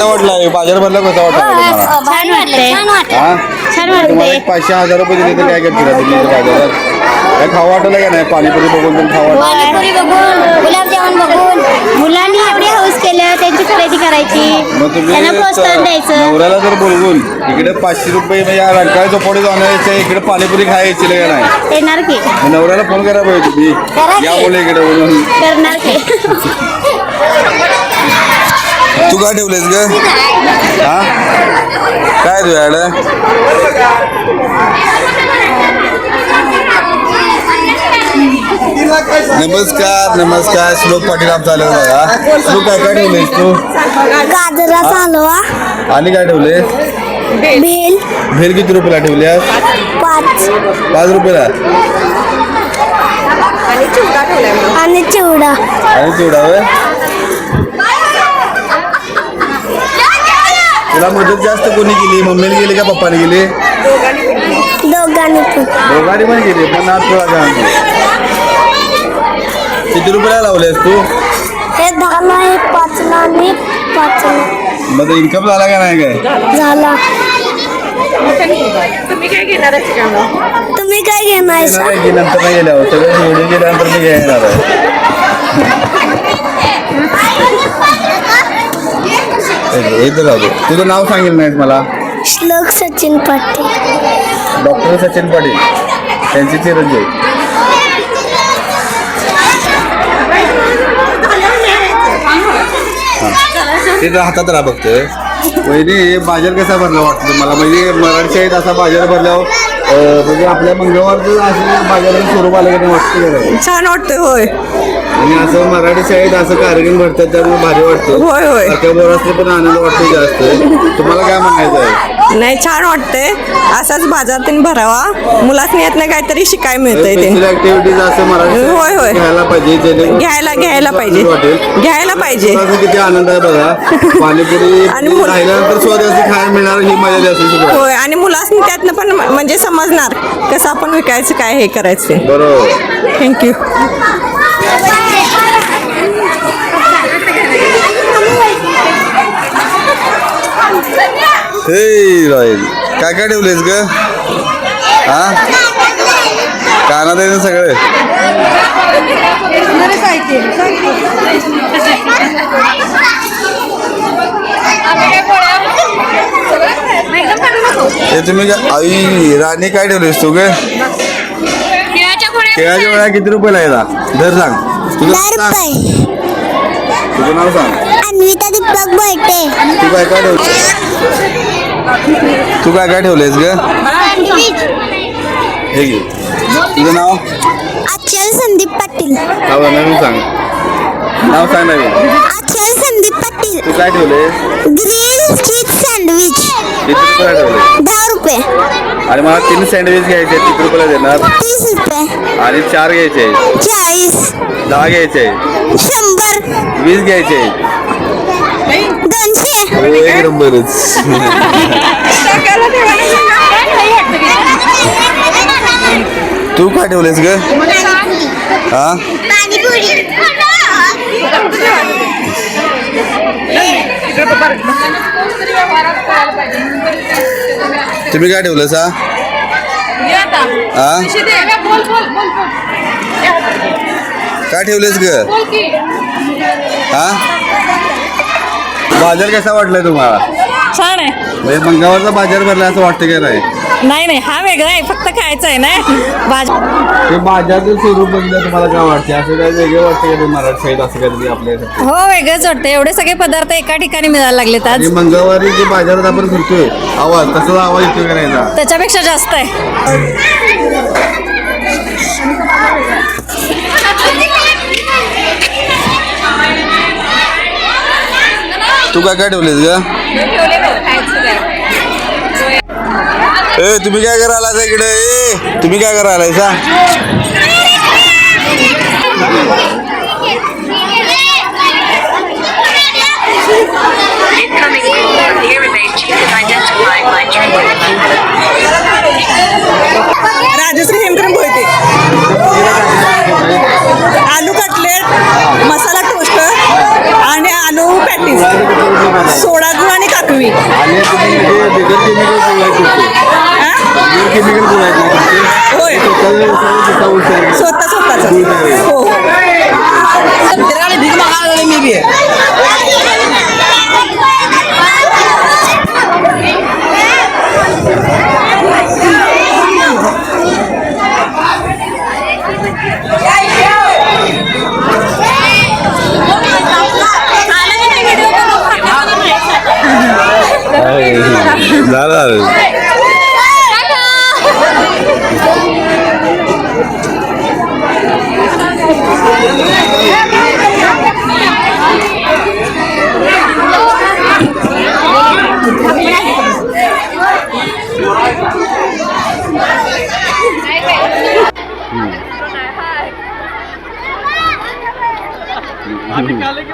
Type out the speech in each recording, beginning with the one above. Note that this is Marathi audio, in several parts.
कसा वाटला बाजार भरला कसा वाटला छान वाटतंय हा? छान तुम्हाला वाटतंय एक पाचशे हजार रुपये दिले तर काय करतील तुम्ही बाजारात? काय खाऊ वाटलं का नाही? पाणीपुरी बघून पण खाऊ वाटलं? पाणीपुरी बघून गुलाबजामुन बघून. मुलांनी एवढी हाऊस केलं त्यांची खरेदी करायची. मग तुम्ही त्यांना प्रोत्साहन द्यायचं. नवऱ्याला जर बोलवून इकडे पाचशे रुपये म्हणजे या रंकाळी चोपडी जाऊन यायचं इकडे पाणीपुरी खायची का नाही? येणार की. मग नवऱ्याला फोन करा पाहिजे तुम्ही. करा की. या बोले इकडे बोलून. करणार की. तू काय ठेवलेस ग? हा? काय तुझ्याकडे नमस्कार नमस्कार. श्लोक पाटील आमचा आलं बघा. तू काय काय ठेवलेस तू? गाजराचा हलवा आणि काय ठेवले भेल. भेल किती रुपयाला ठेवल्यास? पाच. पाच रुपयाला? आणि चिवडा. आणि चिवडा होय? तुला मदत जास्त कोणी केली मम्मीने केली का पप्पाने केली दोघांनी पण. दोघांनी पण केली पण आज तुला काय किती रुपयाला लावलेस तू? हे दहाला हे पाचला आणि पाचला मग इन्कम झाला का नाही काय? झाला. तुम्ही काय घेणार तुम्ही काय घेणार नंतर नाही गेल्यावर. सगळं निवडून गेल्यानंतर मी घेणार आहे. हे तर राहू दे. तुझं नाव सांगेल नाहीत मला? श्लोक सचिन पाटील. डॉक्टर सचिन पाटील. त्यांचे चिरंजीव ते तर हातात राहा बघतोय वहिनी बाजार कसा भरला वाटतं तुम्हाला? म्हणजे मराठी शाळेत असा बाजार भरल्यावर अं, म्हणजे आपल्या मंगळवारचं असं बाजाराचं स्वरूप आलं की नाही वाटतं? नाही? छान वाटतंय होय. आणि असं मराठी शाळेत असं कार्यक्रम भरतात त्यामुळे भारी वाटतं. होय होय. त्याच्याबरोबर पण आनंद वाटतो जास्त. तुम्हाला काय म्हणायचं आहे? नाही छान वाटतंय. असाच बाजारातून भरावा. मुलासनी यातनं काहीतरी शिकाय मिळतंय ते. ऍक्टिव्हिटीज असं मराठी शाळेत होय, होय. घ्यायला पाहिजे घ्यायला घ्यायला पाहिजे. वाटेल. घ्यायला पाहिजे. किती आनंद आहे बघा. पाणीपुरी आणि मुल- राहिल्यानंतर खायला मिळणार ही मजा शिकवा होय आणि मुलासनी त्यातनं पण म्हणजे समजणार कसं आपण विकायचं काय हे करायचं. बरोबर. थँक्यू हे राहील काय काय ठेवलेस ग? हा? कानात आहे ना सगळे. हे तुम्ही आई राणी काय ठेवलीस तू ग? केळाच्या वेळा किती रुपयाला येतात दर सांग. तुझं नाव सांग. तुझं नाव सांग. अन्विता दीपक बैठे तू काय काय ठेवलीस? तू काय काय ठेवलेस ग? हे घे. तुझं नाव? अचल संदीप पाटील. नाव नवीन सांग. नाव सांग नवीन. अचल संदीप पाटील. तू काय ठेवलेस ग्रीन चीज सँडविच किती ठेवले दहा रुपये. आणि मला तीन सँडविच घ्यायचे किती रुपयाला देणार. तीस रुपये. आणि चार घ्यायचे आहेत. चाळीस. दहा घ्यायचे आहेत. शंभर. वीस घ्यायचे आहेत. दोनशे. हो, एक नंबरच. तू काय ठेवलेस ग? हा? पाणीपुरी. तुम्ही काय ठेवलंस हा हा काय ठेवलेस ग? हा बाजार कसा वाटलाय तुम्हाला? छान आहे. म्हणजे मंगावरचा बाजार भरला असं वाटतं की नाही? नाही नाही हा वेगळा आहे फक्त खायचा आहे ना. भाजी ते स्वरूप बघितलं तुम्हाला काय वाटते असं काय वेगळं वाटतं का असं काहीतरी हो वेगळंच वाटतं. एवढे सगळे पदार्थ एका ठिकाणी मिळायला लागलेत आणि आज मंगळवारी जे बाजारात आपण फिरतोय आवाज तसाच आवाज येतोय का नाही याचा? त्याच्यापेक्षा जास्त आहे. तू काय काय ठेवलेस ग? ए तुम्ही काय करायला आलाय इकडे? ए तुम्ही काय करायला सा राजश्री हेमक्रम बोलते. आलू कटलेट मसाला टोस्ट आणि आलू पॅटीस सोडा गुळ आणि पूर्वी आणि तुम्ही म्हणजे बिगर केमिकल गुळ आहेत ना तुमचे होय. स्वतःचा ऊस आहे, स्वतः ऊस आहे. स्वतः स्वतःच गुळ तयार आहे. हो हो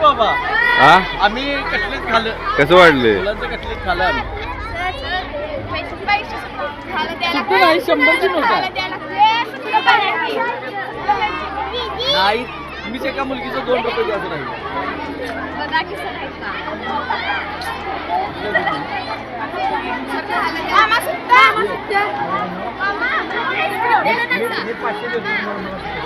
बाबा. हा? आम्ही कटलेट खाल्लं. कसं वाटले मुलांचं कटलेट खाल्लं आम्ही. कुठं नाही, शंभरची नोट आहे. नाही मीच एका मुलगीचं दोन रुपये द्यायचं नाही पाचशे देतो.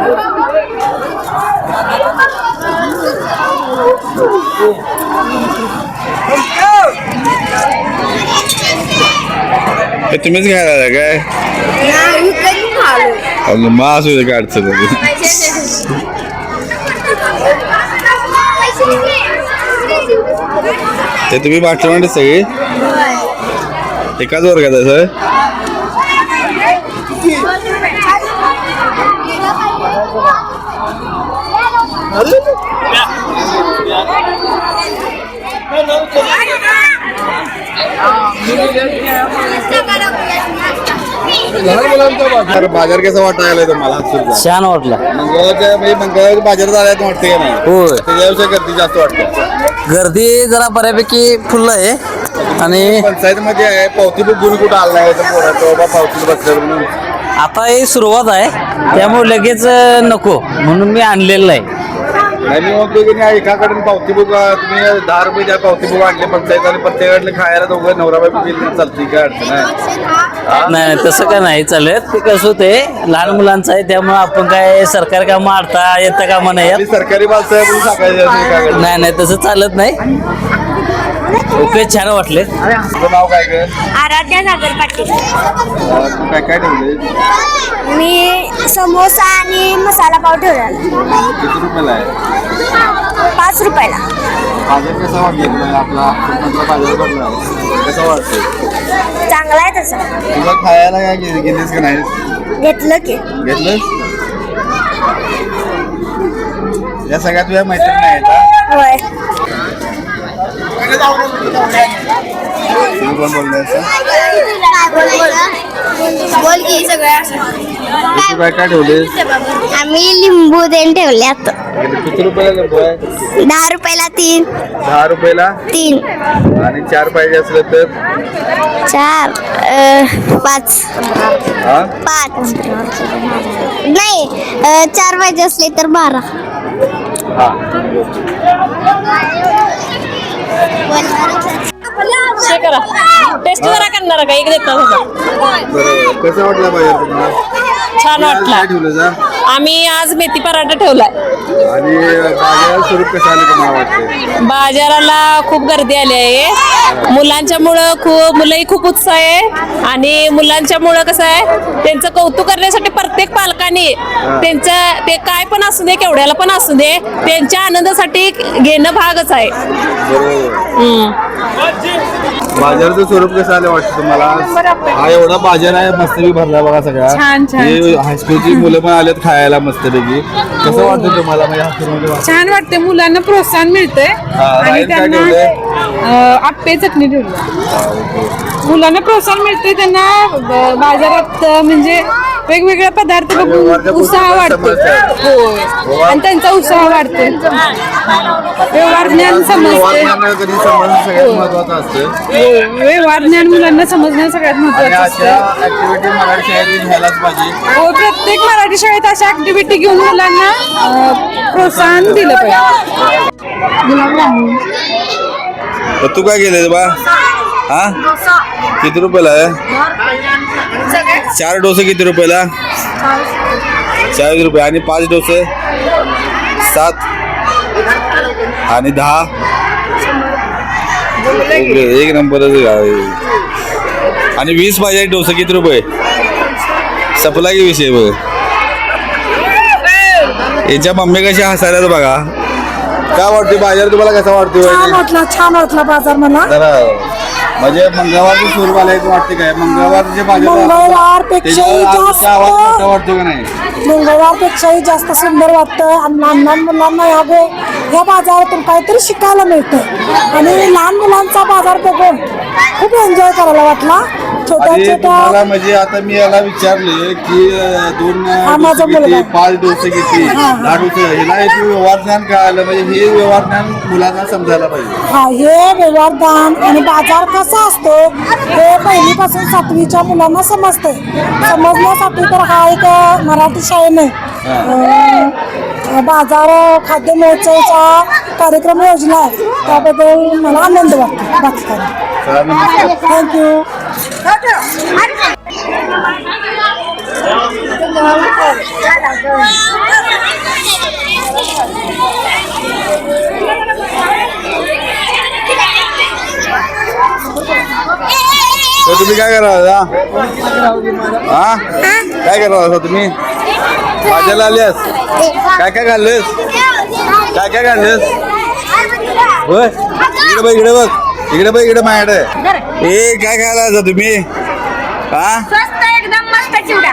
हे तुम्हीच घ्यायला आला काय? अगं, मग असू दे काय अडचण नाही. ते तुम्ही बाटलीमध्ये सगळी? एकाच वर्गात आहे सर तर बाजार. कसा वाटायला तुम्हाला छान वाटलं. मंगळवारच्या म्हणजे मंगळवारी बाजारात आल्यात वाटते का नाही? होय. त्याच्याविषयी गर्दी जास्त वाटते. गर्दी जरा बऱ्यापैकी फुल आहे. आणि पंचायतमध्ये आहे पावती बुक घेऊन कुठं आला नाही तर पोराचं बाबा पावती बसलं म्हणून. आता ही सुरुवात आहे. त्यामुळे लगेच अं, नको. म्हणून मी आणलेलं आहे. नाही मी म्हणतो की नाही एकाकडून पावती बुक तुम्ही दहा रुपये द्या पावती बुक आणले पंचायत आणि प्रत्येकाकडे खायला दोघं नवरा बायको गेली चालते काय अडचण आहे नाही तसं काय नाही चालत ते कसं होते लहान मुलांचं आहे त्यामुळे आपण काय सरकार कामं अडता येतं कामं नाही. सरकारी म्हणून सांगायचं. नाही नाही तसं चालत नाही ओके छान वाटले. तुझं नाव काय काय आराध्या सागर पाटील. तू काय काय ठेवले? मी समोसा आणि मसाला पाव ठेवला. किती रुपयाला आहे? पाच रुपयाला. बाजार कसा वाटला? तुला आपला कोकणातला बाजार भरला आहे. कसा वाटतो? चांगला आहे तसा. तुला खायला काय घे- घेतलीस का नाही? घेतलं की. घेतलंस? या सगळ्या तुझ्या मैत्रिणी आहेत हा? होय. तुम्ही कोण बोललाय बोल की सगळ्या. तू काय काय ठेवलेस आम्ही लिंबू देऊन ठेवले आता. किती रुपयाला लिंबू आहे? दहा रुपयाला तीन. दहा रुपयाला? तीन. आणि चार पाहिजे असलं तर? चार पाच. हा? पाच. नाही चार पाहिजे असले तर बारा. हा. जरा टेस्ट जरा करणार का? एक देता सुद्धा बरोबर कसं वाटला बाजार तुम्हाला? छान काय वाटला ठेवलं जा? आम्ही आज मेथी पराठा ठेवलाय. आणि बाजारात स्वरूप कसं आलं तुम्हाला वाटतं बाजाराला खूप गर्दी आली आहे. मुलांच्या मुळे खूप मुलंही खूप उत्साह आहे. आणि मुलांच्या मुळे कसं आहे त्यांचं कौतुक करण्यासाठी प्रत्येक पालकांनी त्यांच्या ते काय पण असू दे केवढ्याला पण असू दे त्यांच्या आनंदासाठी घेणं भागच आहे. बाजाराचं स्वरूप कसं आलं वाटतं तुम्हाला? हा एवढा बाजार आहे मस्तपैकी भरला बघा सगळा. छान, छान, हे हायस्कूलची मुलं पण आलेत खायला मस्तपैकी. कसं वाटतं तुम्हाला? म्हणजे हायस्कूलमध्ये छान वाटते मुलांना प्रोत्साहन मिळतंय. हा, आणि काय त्यांना ठेवलंय? अं, आप्पे चटणी ठेवली. मुलांना प्रोत्साहन मिळते त्यांना ब- बाजारात अं, म्हणजे वेगवेगळे पदार्थ बघून व्यवहारच्या उत्साह समजतात. होय. आणि त्यांचा उत्साह वाढतो. व्यवहार ज्ञान समजते. व्यवहार ज्ञान मुलांना समजणं सगळ्यात महत्वाचं असतं. हो प्रत्येक मराठी शाळेत अशा ऍक्टिव्हिटी घेऊन मुलांना प्रोत्साहन दिलं पाहिजे. तू काय केलं बा? हा? किती रुपयाला आहे? चार डोसे किती रुपयाला? चाळीस. रुपये. आणि पाच डोसे? सात. आणि दहा? एक नंबरच. आणि वीस पाहिजे डोसे. किती रुपये? सपला की विषय बघ. याच्या मम्मी कशा हसायला बघा. काय वाटते बाजार तुम्हाला कसा वाटतोय? छान वाटला छान वाटला बाजार मला. म्हणजे मंगळवारचं स्वरूप आलंय वाटते काय? मंगळवारचे बाजार मंगळवारपेक्षाही त्याच्यावर जास्त- वाटतो का नाही? मंगळवारपेक्षाही जास्त सुंदर वाटतं आणि लहान लहान मुलांना या गो या बाजारातून काहीतरी शिकायला मिळतं आणि लहान मुलांचा बाजार बघून खूप एन्जॉय करायला वाटला. तुम्हाला छोट्या म्हणजे आता मी याला विचारले की अं, दोन हा, डोसे किती. पाच डोसे किती? दहा डोसे. हिला एक व्यवहार ज्ञान कळालं म्हणजे हे व्यवहार ज्ञान मुलांना समजायला पाहिजे. हा हे व्यवहारदान आणि बाजार कसा असतो हे पहिलीपासून सातवीच्या मुलांना समजते समजण्यासाठी तर हा एक अ, मराठी शाळेने अ, बाजार खाद्य महोत्सवचा कार्यक्रम योजना आहे. त्याबद्दल मला आनंद वाटतो. बाकी नमस्कार. थँक्यू तर तुम्ही काय करा हा? काय करा होता तुम्ही? भाज्याला आल्यास? काय काय खाल्लंस? काय काय खाल्लंस? होय? इकडे बघ इकडे बघ. इकडे बघ इकडे माझ्याकडे. ए काय खायला आता तुम्ही? हा? एकदम मस्त चिवडा.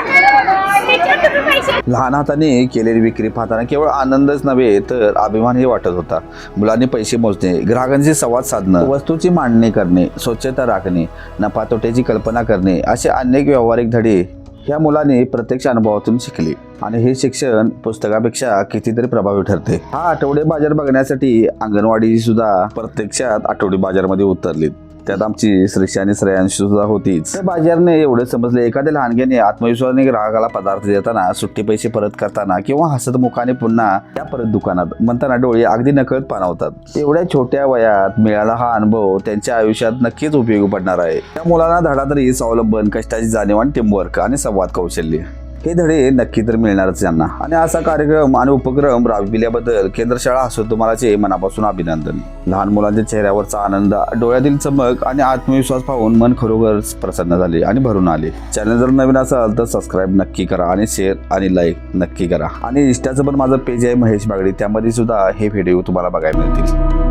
लहान हाताने केलेली विक्री पाहताना केवळ आनंदच नव्हे तर अभिमानही वाटत होता. मुलांनी पैसे मोजणे ग्राहकांशी संवाद साधणं वस्तूची मांडणी करणे स्वच्छता राखणे नफा तोट्याची कल्पना करणे असे अनेक व्यावहारिक धडे ह्या मुलाने प्रत्यक्ष अनुभवातून शिकले. आणि हे शिक्षण पुस्तकापेक्षा कितीतरी प्रभावी ठरते. हा आठवडे बाजार बघण्यासाठी अंगणवाडी सुद्धा प्रत्यक्षात आठवडी बाजारमध्ये उतरलीत. त्यात आमची श्रेष्ठी आणि श्रेयांशी सुद्धा होतीच. बाजारने एवढे समजले एखाद्या लहानग्याने आत्मविश्वासाने ग्राहकाला पदार्थ देताना सुट्टी पैसे परत करताना किंवा हसत मुखाने पुन्हा त्या परत दुकानात म्हणताना डोळे अगदी नकळत पाणावतात एवढ्या छोट्या वयात मिळाला हा अनुभव त्यांच्या आयुष्यात नक्कीच उपयोगी पडणार आहे. त्या मुलांना धडाधडी स्वावलंबन कष्टाची जाणीव आणि टीमवर्क आणि संवाद कौशल्य. हे धडे नक्की तर मिळणारच यांना. आणि असा कार्यक्रम आणि उपक्रम राबविल्याबद्दल केंद्र शाळा असो तुम्हालाचे मनापासून अभिनंदन. लहान मुलांच्या चेहऱ्यावरचा आनंद डोळ्यातील चमक आणि आत्मविश्वास पाहून मन खरोखर प्रसन्न झाले आणि भरून आले. चॅनल जर नवीन असाल तर सबस्क्राईब नक्की करा आणि शेअर आणि लाईक नक्की करा. आणि इंस्टाचं पण माझं पेज आहे महेश बागडी. त्यामध्ये सुद्धा हे व्हिडिओ तुम्हाला बघायला मिळतील.